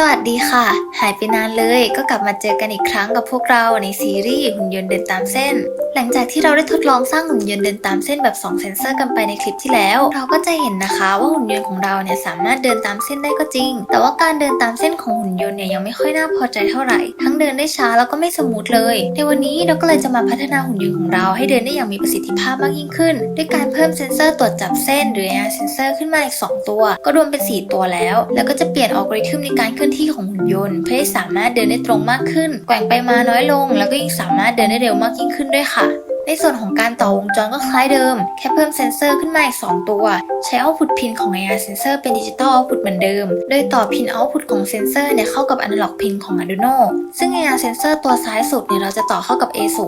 สวัสดีค่ะ หายไปนานเลยก็กลับมาเจอกันอีกครั้งกับพวกเราในซีรีส์หุ่นยนต์เดินตามเส้น หลังจากที่เราได้ทดลองสร้างหุ่นยนต์เดินตามเส้นแบบ 2 เซนเซอร์กันไปในคลิปที่แล้ว เราก็จะเห็นนะคะว่าหุ่นยนต์ของเราเนี่ยสามารถเดินตามเส้นได้ก็จริง แต่ว่าการเดินตามเส้นของหุ่นยนต์เนี่ยยังไม่ค่อยน่าพอใจเท่าไหร่ ทั้งเดินได้ช้าแล้วก็ไม่สมูทเลย ในวันนี้เราก็เลยจะมาพัฒนาหุ่นยนต์ของเราให้เดินได้อย่างมีประสิทธิภาพมากยิ่งขึ้น ด้วยการเพิ่มเซนเซอร์ตรวจจับเส้นหรือ AR เซนเซอร์ขึ้นมาอีก 2 ตัว ก็รวมเป็น 4 ตัวแล้ว แล้วก็จะเปลี่ยนอัลกอริทึมในการเคลื่อนที่ของหุ่นยนต์ เพื่อให้สามารถเดินได้ตรงมากขึ้น แกว่งไปมาน้อยลง แล้วก็ยิ่งสามารถเดินได้เร็วมากยิ่งขึ้นด้วยค่ะ ในส่วนของการต่อวงจรก็คล้ายเดิม แค่เพิ่มเซนเซอร์ขึ้นมาอีก 2 ตัว ใช้ output pin ของ AR sensor เป็นดิจิตอล output เหมือนเดิม โดยต่อ pin output ของเซนเซอร์เนี่ยเข้ากับ analog pin ของ Arduino ซึ่ง AR sensor ตัวซ้ายสุดเนี่ยเราจะต่อเข้ากับ A0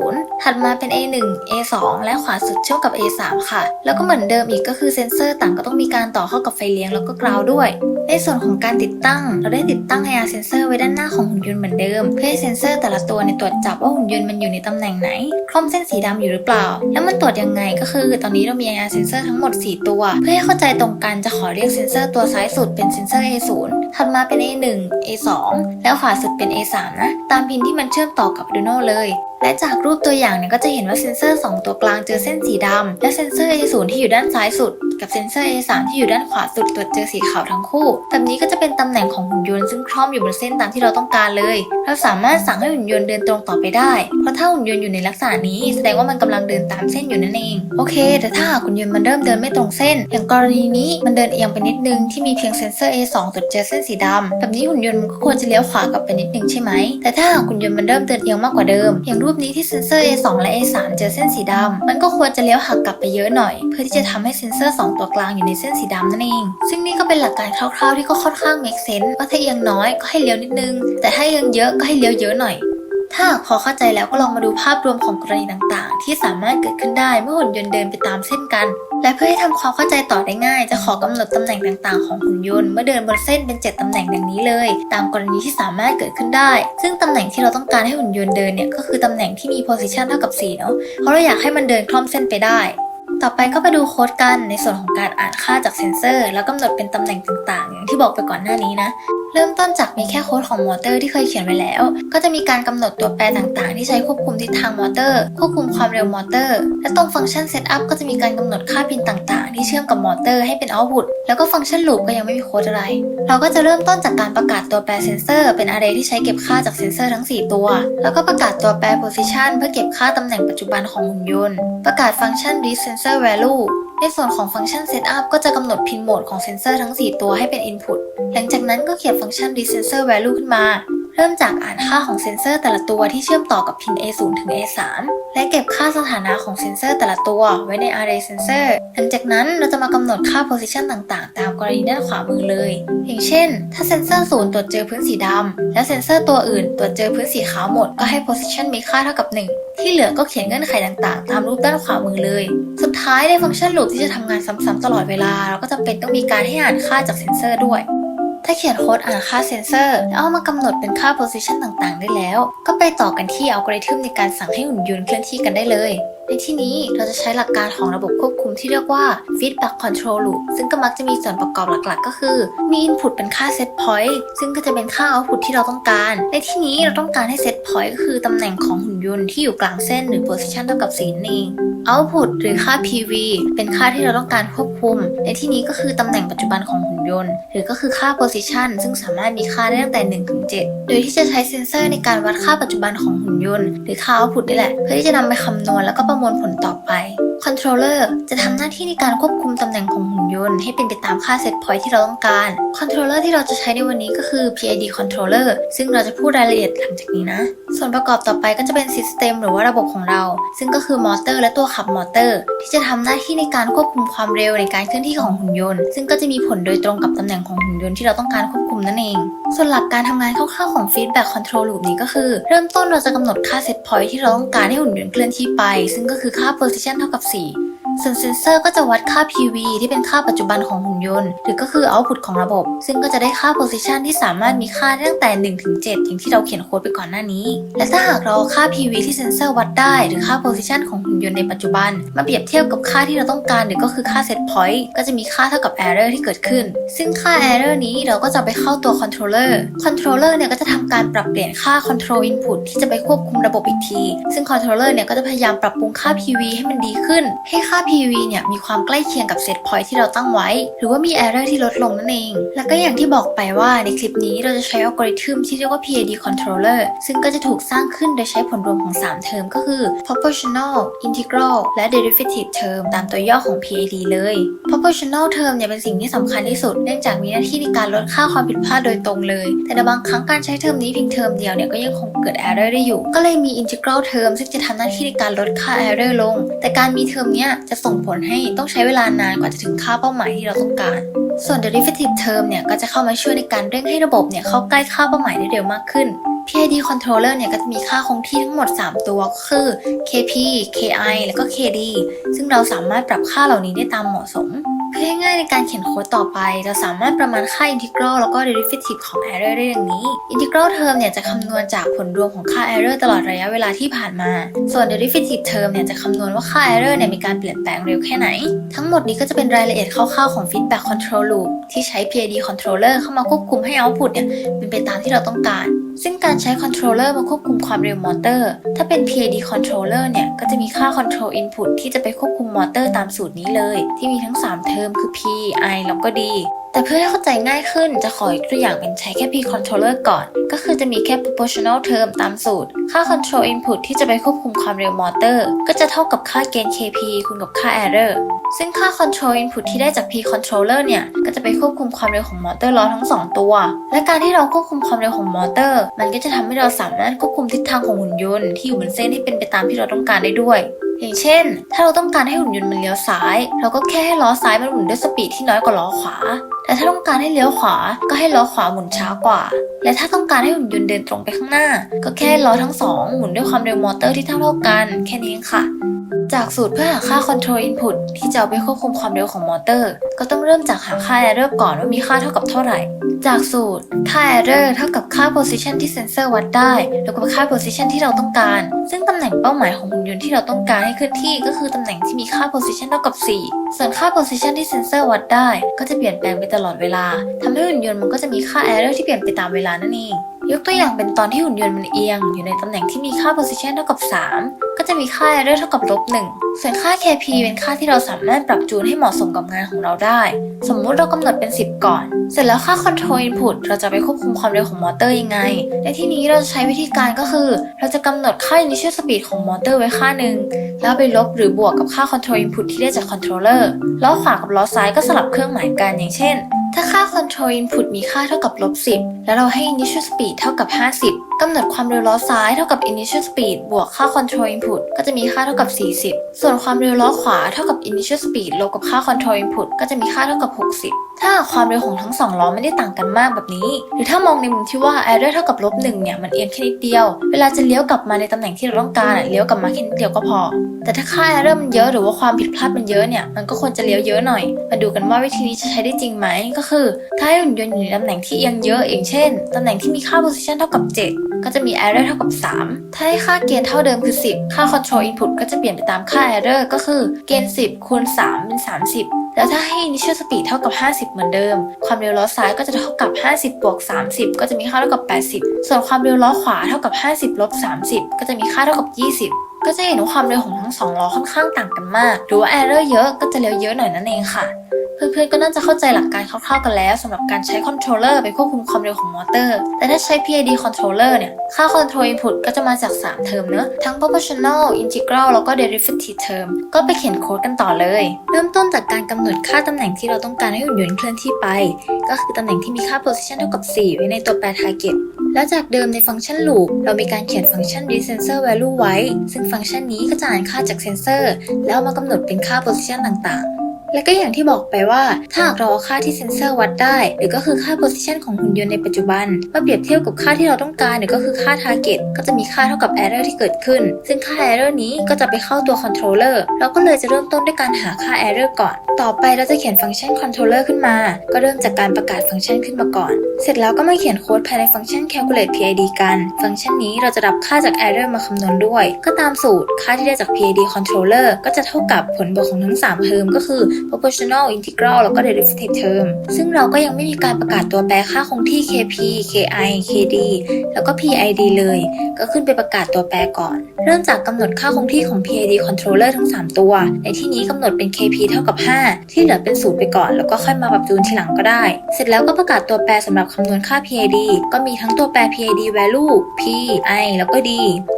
ถัดมาเป็น A1 A2 และขวาสุดเชื่อมกับ A3 ค่ะ แล้วก็เหมือนเดิมอีกก็คือเซนเซอร์ต่างก็ต้องมีการต่อเข้ากับไฟเลี้ยงแล้วก็กราวด้วย ในส่วนของการติดตั้ง เราได้ติดตั้ง AR sensor ไว้ด้านหน้าของหุ่นยนต์เหมือนเดิม เพื่อให้เซนเซอร์แต่ละตัวเนี่ยตรวจจับว่าหุ่นยนต์มันอยู่ในตำแหน่งไหน คล่อมเส้นสีดำอยู่หรือเปล่า แล้วมันตรวจยังไงก็คือ ตอนนี้เรามี AR sensor ทั้งหมด 4 ตัว เพื่อให้เข้าใจตรงกันจะขอเรียกเซนเซอร์ตัวซ้ายสุดเป็นเซนเซอร์ A0 ถัดมาเป็น A1 A2 แล้วขวาสุดเป็น A3 นะ ตามพินที่มันเชื่อมต่อกับ Arduino เลย และจากรูปตัวอย่างเนี่ยก็จะเห็นว่าเซนเซอร์ 2 ตัวกลางเจอเส้นสีดำ และเซนเซอร์ A0 ที่อยู่ด้านซ้ายสุด กับเซนเซอร์ A3 ที่อยู่ด้านขวาสุดตรวจเจอสีขาวทั้งคู่แบบนี้ก็จะเป็นตำแหน่งของหุ่นยนต์ซึ่งคล่อมอยู่บนเส้นตามที่เราต้องการเลย เราสามารถสั่งให้หุ่นยนต์เดินตรงต่อไปได้ เพราะถ้าหุ่นยนต์อยู่ในลักษณะนี้แสดงว่ามันกำลังเดินตามเส้นอยู่นั่นเอง โอเค แต่ถ้าหากหุ่นยนต์มันเริ่มเดินไม่ตรงเส้น อย่างกรณีนี้มันเดินเอียงไปนิดนึงที่มีเพียงเซนเซอร์ A2 ตรวจเจอเส้นสีดำแบบนี้หุ่นยนต์มันก็ควรจะเลี้ยวขวากลับไปนิดนึงใช่ไหม แต่ถ้าหากหุ่นยนต์มันเริ่มเดินเอียงมากกว่าเดิม อย่างรูปนี้ที่เซนเซอร์ A2 และ A3 เจอเส้นสีดำมันก็ควรจะเลี้ยวหักกลับไปเยอะหน่อย เพื่อที่จะทำให้เซนเซอร์ 2 ตัวกลางอยู่ในเส้นสีดำนั่นเอง ซึ่งนี่ก็เป็นหลักการคร่าวๆที่ก็ค่อนข้าง make sense ว่าถ้าเอียงน้อยก็ให้เลี้ยวนิดนึง แต่ถ้าเอียงเยอะก็ให้เลี้ยวเยอะหน่อยถ้าพอเข้าใจแล้วก็ลองมาดูภาพรวมของกรณีต่างๆ ที่สามารถเกิดขึ้นได้เมื่อหุ่นยนต์เดินไปตามเส้นกัน และเพื่อให้ทำความเข้าใจต่อได้ง่าย จะขอกำหนดตำแหน่งต่างๆ ของหุ่นยนต์เมื่อเดินบนเส้นเป็น 7ตำแหน่งดังนี้เลย ตามกรณีที่สามารถเกิดขึ้นได้ ซึ่งตำแหน่งที่เราต้องการให้หุ่นยนต์เดินเนี่ยก็คือตำแหน่งที่มี position เท่ากับ4เนาะเพราะเราอยากให้มันเดินคล่อมเส้นไปได้ ต่อไปก็ไปดูโค้ดกันในส่วนของการอ่านค่าจากเซนเซอร์ แล้วกำหนดเป็นตำแหน่งต่างๆ อย่างที่บอกไปก่อนหน้านี้นะ เริ่มต้นจากมีแค่โค้ดของมอเตอร์ที่เคยเขียนไว้แล้ว ก็จะมีการกำหนดตัวแปรต่างๆ ที่ใช้ควบคุมทิศทางมอเตอร์ ควบคุมความเร็วมอเตอร์ และตรงฟังก์ชันเซตอัพก็จะมีการกำหนดค่าพินต่างๆ ที่เชื่อมกับมอเตอร์ให้เป็นเอาต์พุตแล้วก็ฟังก์ชันลูปก็ยังไม่มีโค้ดอะไร เราก็จะเริ่มต้นจากการประกาศตัวแปรเซนเซอร์ เป็น array ที่ใช้เก็บค่าจากเซนเซอร์ทั้ง 4 ตัว แล้วก็ประกาศตัวแปร position เพื่อเก็บค่าตำแหน่งปัจจุบันของหุ่นยนต์ ประกาศฟังก์ชัน read sensor value ในส่วนของฟังก์ชัน Setup ก็จะกำหนดพินโหมดของเซนเซอร์ทั้ง 4 ตัวให้เป็น Input หลังจากนั้นก็เขียนฟังก์ชัน Read Sensor Value ขึ้นมา เริ่มจากอ่านค่าของเซนเซอร์แต่ละตัวที่เชื่อมต่อกับพิน A0 ถึง A3 และเก็บค่าสถานะของเซนเซอร์แต่ละตัวไว้ใน Array Sensor หลังจากนั้นเราจะมากำหนดค่า Position ต่างๆ ตามกรณีด้านขวามือเลย อย่างเช่น ถ้าเซนเซอร์ศูนย์ตรวจเจอพื้นสีดำและเซนเซอร์ตัวอื่นตรวจเจอพื้นสีขาวหมดก็ให้ Position มีค่าเท่ากับ 1 ที่เหลือก็เขียนเงื่อนไขต่างๆ ตามรูปด้านขวามือเลย สุดท้ายในฟังก์ชันลูปที่จะทำงานซ้ำๆตลอดเวลาเราก็จำเป็นต้องมีการให้อ่านค่าจากเซนเซอร์ด้วย ถ้าเขียนโค้ดอ่านค่าเซนเซอร์แล้วเอามากำหนดเป็นค่า position ต่างๆ ได้แล้ว ก็ไปต่อกันที่อัลกอริทึมในการสั่งให้หุ่นยนต์เคลื่อนที่กันได้เลยในที่นี้เราจะใช้หลักการของระบบควบคุมที่เรียกว่า feedback control loop ซึ่งก็มักจะมีส่วนประกอบหลักๆ ก็คือ มี input เป็นค่า set point ซึ่งก็จะเป็นค่า output ที่เราต้องการ ในที่นี้เราต้องการให้ set point ก็คือตำแหน่งของ ยนที่อยู่กลางเส้นหรือ position เท่ากับ4นั่นเอง output หรือค่า PV เป็นค่าที่เราต้องการควบคุม ในที่นี้ก็คือตำแหน่งปัจจุบันของหุ่นยนต์ หรือก็คือค่า position ซึ่งสามารถมีค่าได้ตั้งแต่1ถึง7โดยที่จะใช้เซนเซอร์ในการวัดค่าปัจจุบันของหุ่นยนต์ หรือค่า output นี่แหละ เพื่อที่จะนำไปคำนวณแล้วก็ประมวลผลต่อไป controller จะทำหน้าที่ในการควบคุมตำแหน่งของหุ่นยนต์ให้เป็นไปตามค่า set point ที่เราต้องการ controller ที่เราจะใช้ในวันนี้ก็คือ PID controller ซึ่งเราจะพูดรายละเอียดหลังจากนี้นะส่วนประกอบต่อไปก็จะเป็น system หรือว่าระบบของเรา ซึ่งก็คือมอเตอร์และตัวขับมอเตอร์ ที่จะทำหน้าที่ในการควบคุมความเร็วในการเคลื่อนที่ของหุ่นยนต์ ซึ่งก็จะมีผลโดยตรงกับตำแหน่งของหุ่นยนต์ที่เราต้องการควบคุมนั่นเอง ส่วนหลักการทำงานคร่าวๆของ feedback control loop นี้ก็คือ เริ่มต้นเราจะกำหนดค่า set point ที่เราต้องการให้หุ่นยนต์เคลื่อนที่ไป ซึ่งก็คือค่า position เท่ากับ 4 ส่วนเซนเซอร์ก็จะวัดค่า PV ที่เป็นค่าปัจจุบันของหุ่นยนต์ หรือก็คือ output ของระบบ ซึ่งก็จะได้ค่า position ที่สามารถมีค่าได้ตั้งแต่ 1 ถึง 7 อย่างที่เราเขียนโค้ดไปก่อนหน้านี้ และถ้าหากเราค่า PV ที่เซนเซอร์วัดได้ หรือค่า position ของหุ่นยนต์ในปัจจุบัน มาเปรียบเทียบกับค่าที่เราต้องการ หรือก็คือค่า set point ก็จะมีค่าเท่ากับ error ที่เกิดขึ้น ซึ่งค่า error นี้เราก็จะไปเข้าตัว controller controller เนี่ยก็จะทำการปรับเปลี่ยนค่า control input ที่จะไปควบคุมระบบอีกที ซึ่ง controller เนี่ยก็จะพยายามปรับปรุงค่า PV ให้มันดีขึ้น ให้ค่า PV เนี่ยมีความใกล้เคียงกับ set point ที่เราตั้งไว้ หรือว่ามี error ที่ลดลงนั่นเอง แล้วก็อย่างที่บอกไปว่าในคลิปนี้เราจะใช้อัลกอริทึมที่เรียกว่า PID controller ซึ่งก็จะถูกสร้างขึ้นโดยใช้ผลรวมของ 3 เทอมก็คือ proportional integral และ derivative term ตามตัวย่อของ PID เลย proportional term เนี่ยเป็นสิ่งที่สำคัญที่สุด เนื่องจากมีหน้าที่ในการลดค่าความผิดพลาดโดยตรงเลย แต่ในบางครั้งการใช้เทอมนี้เพียงเทอมเดียวเนี่ยก็ยังคงเกิด error ได้อยู่ ก็เลยมี integral term ซึ่งจะทำหน้าที่ในการลดค่า error ลง แต่การมีเทอมเนี้ยจะส่งผลให้ต้องใช้เวลานานกว่าจะถึงค่าเป้าหมายที่เราต้องการ ส่วน derivative term เนี่ยก็จะเข้ามาช่วยในการเร่งให้ระบบเนี่ยเข้าใกล้ค่าเป้าหมายได้เร็วมากขึ้น PID controller เนี่ยก็จะมีค่าคงที่ทั้งหมด 3 ตัวคือ KP KI แล้วก็ KD ซึ่งเราสามารถปรับค่าเหล่านี้ได้ตามเหมาะสม เพื่อให้ง่ายในการเขียนโค้ดต่อไป เราสามารถประมาณค่า integral แล้วก็ derivative ของ error ได้ดังนี้ integral term เนี่ยจะคำนวณจากผลรวมของค่า error ตลอดระยะเวลาที่ผ่านมา ส่วน derivative term เนี่ยจะคำนวณว่าค่า error เนี่ยมีการเปลี่ยนแปลงเร็วแค่ไหน ทั้งหมดนี้ก็จะเป็นรายละเอียดคร่าวๆของ feedback control loop ที่ใช้ PID controller เข้ามาควบคุมให้ output เนี่ยเป็นไปตามที่เราต้องการ ซึ่งการใช้คอนโทรลเลอร์มาควบคุมความเร็วมอเตอร์ ถ้าเป็น PID controller เนี่ยก็จะมีค่า control input ที่จะไปควบคุมมอเตอร์ตามสูตรนี้เลย ที่มีทั้ง 3 เทอมคือ P I แล้วก็ D แต่เพื่อให้เข้าใจง่ายขึ้นจะขออีกตัวอย่างเป็นใช้แค่ P controller ก่อน ก็คือจะมีแค่ proportional term ตามสูตร ค่า control input ที่จะไปควบคุมความเร็วมอเตอร์ ก็จะเท่ากับค่าเกณฑ์ KP คูณกับค่า error ซึ่งค่า control input ที่ได้จาก P controller เนี่ย ก็จะไปควบคุมความเร็วของมอเตอร์ล้อทั้ง 2 ตัว และการที่เราควบคุมความเร็วของมอเตอร์ มันก็จะทำให้เราสามารถควบคุมทิศทางของหุ่นยนต์ที่อยู่บนเส้นให้เป็นไปตามที่เราต้องการได้ด้วย อย่างเช่น ถ้าเราต้องการให้หุ่นยนต์มันเลี้ยวซ้าย เราก็แค่ให้ล้อซ้ายมันหมุนด้วยสปีดที่น้อยกว่าล้อขวา แต่ถ้าต้องการให้เลี้ยวขวา ก็ให้ล้อขวาหมุนช้ากว่า และถ้าต้องการให้หุ่นยนต์เดินตรงไปข้างหน้า ก็แค่ล้อทั้งสองหมุนด้วยความเร็วมอเตอร์ที่เท่าเท่ากัน แค่นี้เองค่ะ จากสูตรเพื่อหาค่า control input ที่จะเอาไปควบคุมความเร็วของมอเตอร์ ก็ต้องเริ่มจากหาค่า error ก่อนว่ามีค่าเท่ากับเท่าไหร่ จากสูตรค่า error เท่ากับค่า position ที่เซนเซอร์วัดได้ แล้วก็ค่า position ที่เราต้องการ ซึ่งตำแหน่งเป้าหมายของหุ่นยนต์ที่เราต้องการให้เคลื่อนที่ ก็คือตำแหน่งที่มีค่า position เท่ากับ 4 ส่วนค่า position ที่เซนเซอร์วัดได้ ก็จะเปลี่ยนแปลงไปตลอดเวลาทำให้หุ่นยนต์มันก็จะมีค่า error ที่เปลี่ยนไปตามเวลานั่นเอง ยกตัวอย่างเป็นตอนที่หุ่นยนต์มันเอียง อยู่ในตำแหน่งที่มีค่า position เท่ากับ 3 ก็จะมีค่า error เท่ากับลบ1ส่วนค่า kp เป็นค่าที่เราสามารถปรับจูนให้เหมาะสมกับงานของเราได้ สมมุติเรากำหนดเป็น 10 ก่อน เสร็จแล้วค่า control input เราจะไปควบคุมความเร็วของมอเตอร์ยังไง ในที่นี้เราจะใช้วิธีการก็คือ เราจะกำหนดค่า initial speed ของมอเตอร์ไว้ค่าหนึ่งแล้วไปลบหรือบวกกับค่า control input ที่ได้จาก controller ล้อขวากับล้อซ้ายก็สลับเครื่องหมายกันอย่างเช่น ถ้าค่า control input มีค่าเท่ากับลบ10 แล้วเราให้ initial speed เท่ากับ 50 กำหนดความเร็วล้อซ้ายเท่ากับ initial speed บวกค่า control input ก็จะมีค่าเท่ากับ 40 ส่วนความเร็วล้อขวาเท่ากับ initial speed ลบกับค่า control input ก็จะมีค่าเท่ากับ 60 ถ้าความเร็วของทั้งสองล้อไม่ได้ต่างกันมากแบบนี้ หรือถ้ามองในมุมที่ว่า error เท่ากับลบหนึ่งเนี่ยมันเอียงแค่นิดเดียว เวลาจะเลี้ยวกลับมาในตำแหน่งที่เราต้องการอะเลี้ยวกลับมาแค่นิดเดียวก็พอ แต่ถ้าค่า error มันเยอะหรือว่าความผิดพลาดมันเยอะเนี่ยมันก็ควรจะเลี้ยวเยอะหน่อย มาดูกันว่าวิธีนี้จะใช้ได้จริงไหมก็คือ ถ้าให้หุ่นยนต์อยู่ในตำแหน่งที่เอียงเยอะอย่างเช่นตำแหน่งที่มีค่า position เท่ากับ 7ก็จะมี error เท่ากับ 3 ถ้าให้ค่าเกณฑ์เท่าเดิมคือ 10 ค่า control input ก็จะเปลี่ยนไปตามค่า error ก็คือเกณฑ์ 10 คูณ 3 เป็น 30 แล้วถ้าให้ initial speed เท่ากับ 50 เหมือนเดิม ความเร็วล้อซ้ายก็จะเท่ากับ 50 บวก 30 ก็จะมีค่าเท่ากับ 80 ส่วนความเร็วล้อขวาเท่ากับ 50 ลบ 30 ก็จะมีค่าเท่ากับ 20ก็จะเห็นว่าความเร็วของทั้งสองล้อค่อนข้างต่างกันมาก หรือว่า error เยอะก็จะเร็วเยอะหน่อยนั่นเองค่ะ เพื่อนๆก็น่าจะเข้าใจหลักการคร่าวๆกันแล้วสำหรับการใช้คอนโทรลเลอร์ไปควบคุมความเร็วของมอเตอร์ แต่ถ้าใช้ PID controller เนี่ย ค่า control input ก็จะมาจาก 3 เทอมเนอะทั้ง proportional integral แล้วก็ derivative term ก็ไปเขียนโค้ดกันต่อเลย เริ่มต้นจากการกำหนดค่าตำแหน่งที่เราต้องการให้หุ่นยนต์เคลื่อนที่ไป ก็คือตำแหน่งที่มีค่า position เท่ากับ 4 ไว้ในตัวแปร target แล้วจากเดิมในฟังก์ชัน loop เรามีการเขียนฟังก์ชัน read sensor value ไว้ ซึ่งฟังก์ชันนี้ก็จะอ่านค่าจากเซนเซอร์ แล้วมากำหนดเป็นค่า position ต่างๆ และก็อย่างที่บอกไปว่า ถ้าหากเราเอาค่าที่เซนเซอร์วัดได้ หรือก็คือค่า position ของหุ่นยนต์ในปัจจุบัน มาเปรียบเทียบกับค่าที่เราต้องการหรือก็คือค่า target ก็จะมีค่าเท่ากับ error ที่เกิดขึ้น ซึ่งค่า error นี้ก็จะไปเข้าตัว controller เราก็เลยจะเริ่มต้นด้วยการหาค่า error ก่อน ต่อไปเราจะเขียนฟังก์ชัน controller ขึ้นมา ก็เริ่มจากการประกาศฟังก์ชันขึ้นมาก่อน เสร็จแล้วก็มาเขียนโค้ดภายในฟังก์ชัน calculate PID กัน ฟังก์ชันนี้เราจะรับค่าจาก error มาคำนวณด้วย ก็ตามสูตรค่าที่ได้จาก PID controller ก็จะเท่ากับผลบวกของทั้ง 3 เทอมก็คือ proportional integral แล้วก็ derivative term ซึ่งเราก็ยังไม่มีการประกาศตัวแปรค่าคงที่ kp ki kd แล้วก็ pid เลย ก็ขึ้นไปประกาศตัวแปรก่อน เริ่มจากกำหนดค่าคงที่ของ PID controller ทั้ง 3 ตัว ในที่นี้กำหนดเป็น kp เท่ากับ 5 ที่เหลือเป็นศูนย์ไปก่อน แล้วก็ค่อยมาปรับจูนทีหลังก็ได้ เสร็จแล้วก็ประกาศตัวแปรสำหรับคำนวณค่า PID ก็มีทั้งตัวแปร PID value p i แล้วก็ d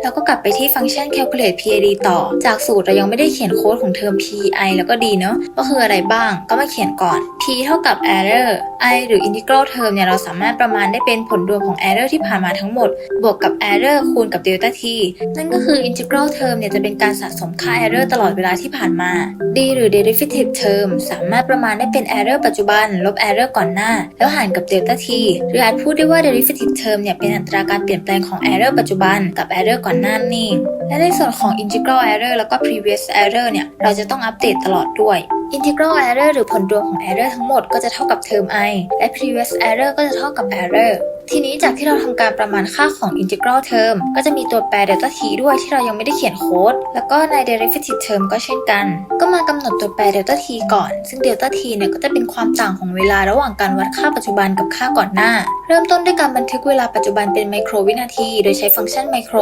แล้วก็กลับไปที่ฟังก์ชัน calculate PID ต่อ จากสูตรเรายังไม่ได้เขียนโค้ดของเทอม p i แล้วก็ d เนอะคืออะไรบ้าง ก็มาเขียนก่อน p เท่ากับ error i หรือ integral term เนี่ยเราสามารถประมาณได้เป็นผลรวมของ error ที่ผ่านมาทั้งหมด บวกกับ error คูณกับ delta t นั่นก็คือ integral term เนี่ยจะเป็นการสะสมค่า error ตลอดเวลาที่ผ่านมา d หรือ derivative term สามารถประมาณได้เป็น error ปัจจุบัน ลบ error ก่อนหน้า แล้วหารกับ delta t หรืออาจพูดได้ว่า derivative term เนี่ยเป็นอัตราการเปลี่ยนแปลงของ error ปัจจุบันกับ error ก่อนหน้านั่และในส่วนของ integral error แล้วก็ previous error เนี่ยเราจะต้องอัปเดตตลอดด้วย integral error หรือผลรวมของ error ทั้งหมดก็จะเท่ากับเทอม i และ previous error ก็จะเท่ากับ error ทีนี้จากที่เราทำการประมาณค่าของ integral term ก็จะมีตัวแปร delta t ด้วยที่เรายังไม่ได้เขียนโค้ด แล้วก็ใน derivative term ก็เช่นกัน ก็มากำหนดตัวแปร delta t ก่อน ซึ่ง delta t เนี่ยก็จะเป็นความต่างของเวลาระหว่างการวัดค่าปัจจุบันกับค่าก่อนหน้า เริ่มต้นด้วยการบันทึกเวลาปัจจุบันเป็นไมโครวินาที โดยใช้ฟังก์ชันไมโคร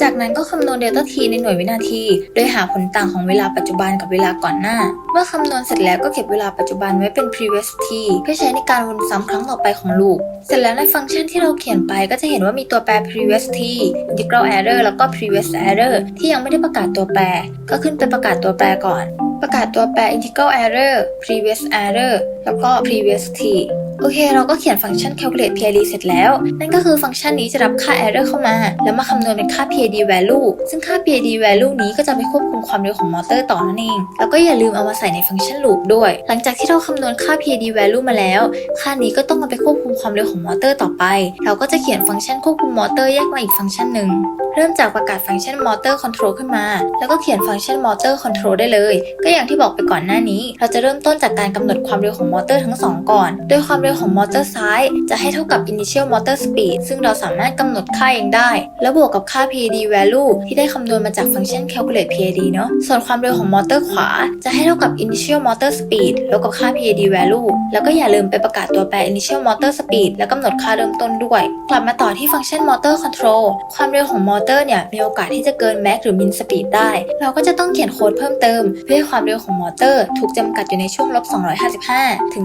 จากนั้นก็คำนวณ delta t ในหน่วยวินาที โดยหาผลต่างของเวลาปัจจุบันกับเวลาก่อนหน้า เมื่อคำนวณเสร็จแล้วก็เก็บเวลาปัจจุบันไว้เป็น previous t เพื่อใช้ในการวนซ้ำครั้งต่อไปของลูป เสร็จแล้วในฟังก์ชันที่เราเขียนไปก็จะเห็นว่ามีตัวแปร previous t integral error แล้วก็ previous error ที่ยังไม่ได้ประกาศตัวแปร ก็ขึ้นไปประกาศตัวแปรก่อน ประกาศตัวแปร integral error previous error แล้วก็ previous t โอเค เราก็เขียนฟังก์ชัน calculate PID เสร็จแล้ว นั่นก็คือฟังก์ชันนี้จะรับค่า error เข้ามา แล้วมาคำนวณเป็นค่า PID value ซึ่งค่า PID value นี้ก็จะไปควบคุมความเร็วของมอเตอร์ต่อนั่นเอง แล้วก็อย่าลืมเอามาใส่ในฟังก์ชัน loop ด้วย หลังจากที่เราคำนวณค่า PID value มาแล้ว ค่านี้ก็ต้องเอาไปควบคุมความเร็วของมอเตอร์ต่อไป เราก็จะเขียนฟังก์ชันควบคุมมอเตอร์แยกมาอีกฟังก์ชันหนึ่ง เริ่มจากประกาศฟังก์ชัน motor control ขึ้นมา แล้วก็เขียนฟังก์ชัน motor control ได้เลย ก็อย่างที่บอกไปก่อนหน้านี้ เราจะเริ่มต้นจากการกำหนดความเร็วของมอเตอร์ทั้งสองก่อน โดยความเร็วของมอเตอร์ซ้าย จะให้เท่ากับ initial motor speed ซึ่งเราสามารถกำหนดค่าเองได้ แล้วบวกกับค่า PID value ที่ได้คำนวณมาจากฟังก์ชัน calculate PID เนาะส่วนความเร็วของมอเตอร์ขวา จะให้เท่ากับ initial motor speed ล้วกับค่า PID value แล้วก็อย่าลืมไปประกาศตัวแปร initial motor speed แล้วกำหนดค่าเริ่มต้นด้วย กลับมาต่อที่ฟังก์ชัน motor control ความเร็วของมอเตอร์เนี่ยมีโอกาสที่จะเกิน max หรือ min speed ได้ เราก็จะต้องเขียนโค้ดเพิ่มเติม เพื่อให้ความเร็วของมอเตอร์ ถูกจำกัดอยู่ในช่วงลบ255 ถึง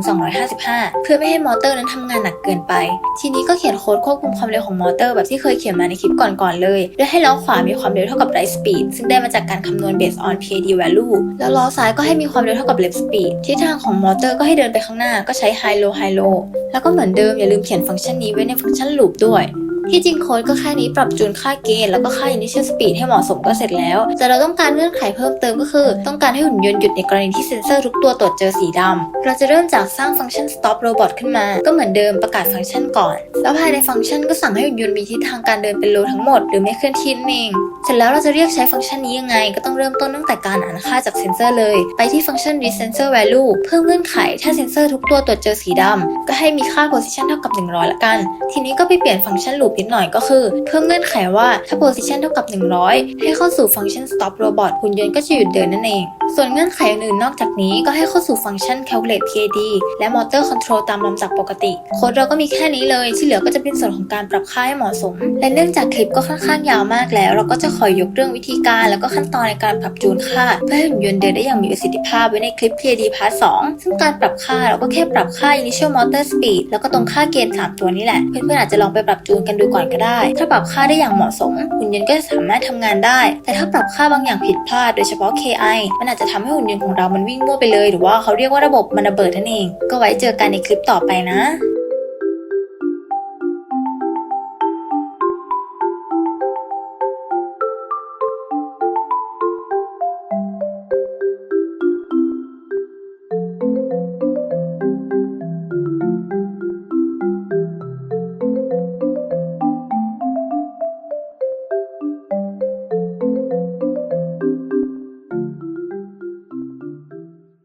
255 เพื่อไม่ให้มอเตอร์นั้นทำงานหนักเกินไป ทีนี้ก็เขียนโค้ดควบคุมความเร็วของมอเตอร์แบบที่เคยเขียนมาในคลิปก่อนๆเลย โดยให้ล้อขวามีความเร็วเท่ากับ right speed ซึ่งได้มาจากการคำนวณ based on PID value แล้วล้อซ้ายก็ให้มีความเร็วเท่ากับ left speed ทิศทางของมอเตอร์ก็ให้เดินไปข้างหน้าก็ใช้ high low high low แล้วก็เหมือนเดิมอย่าลืมเขียนฟังก์ชันนี้ไว้ในฟังก์ชัน loop ด้วย ที่จริงโค้ดก็แค่นี้ปรับจูนค่าเกณฑ์แล้วก็ค่า initial speed ให้เหมาะสมก็เสร็จแล้ว แต่เราต้องการเงื่อนไขเพิ่มเติมก็คือ ต้องการให้หุ่นยนต์หยุดในกรณีที่เซ็นเซอร์ทุกตัวตรวจเจอสีดำเราจะเริ่มจากสร้างฟังก์ชัน stop robot ขึ้นมา ก็เหมือนเดิมประกาศฟังก์ชันก่อน แล้วภายในฟังก์ชันก็สั่งให้หุ่นยนต์มีทิศทางการเดินเป็น low ทั้งหมดหรือไม่เคลื่อนที่นั่นเอง เสร็จแล้วเราจะเรียกใช้ฟังก์ชันนี้ยังไง ก็ต้องเริ่มต้นตั้งแต่การอ่านค่าจากเซนเซอร์เลย ไปที่ฟังก์ชัน read sensor value เพิ่มเงื่อนไข ถ้าเซนเซอร์ทุกตัวตรวจเจอสีดำก็ให้มีค่า position เท่ากับ 100 ละกัน ทีนี้ก็ไปเปลี่ยนฟังก์ชัน loop นิดหน่อยก็คือ เพิ่มเงื่อนไขว่าถ้า position เท่ากับ 100 ให้เข้าสู่ฟังก์ชัน stop robot หุ่นยนต์ก็จะหยุดเดินนั่นเอง ส่วนเงื่อนไขอื่นนอกจากนี้ก็ให้เข้าสู่ฟังก์ชัน calculate PID และ motor control ตามลำดับปกติโค้ดเราก็มีแค่นี้เลยที่เหลือก็จะเป็นส่วนของการปรับค่าให้เหมาะสม และเนื่องจากคลิปก็ค่อนข้างยาวมากแล้ว เราก็จะขอยกเรื่องวิธีการ แล้วก็ขั้นตอนในการปรับจูนค่า เพื่อให้หุ่นยนต์เดินได้อย่างมีประสิทธิภาพไว้ในคลิป PID Part 2ซึ่งการปรับค่าเราก็แค่ปรับค่า initial motor speed แล้วก็ตรงค่าเกณฑ์3ตัวนี้แหละเพื่อนๆอาจจะลองไปปรับจูนกันดูก่อนก็ได้ ถ้าปรับค่าได้อย่างเหมาะสม หุ่นยนต์ก็จะสามารถทำงานได้ แต่ถ้าปรับค่าบางอย่างผิดพลาดโดยเฉพาะ KI มันอาจจะทำให้หุ่นยนต์ของเรามันวิ่งมั่วไปเลย หรือว่าเขาเรียกว่าระบบมันระเบิดนั่นเอง ก็ไว้เจอกันในคลิปต่อไปนะ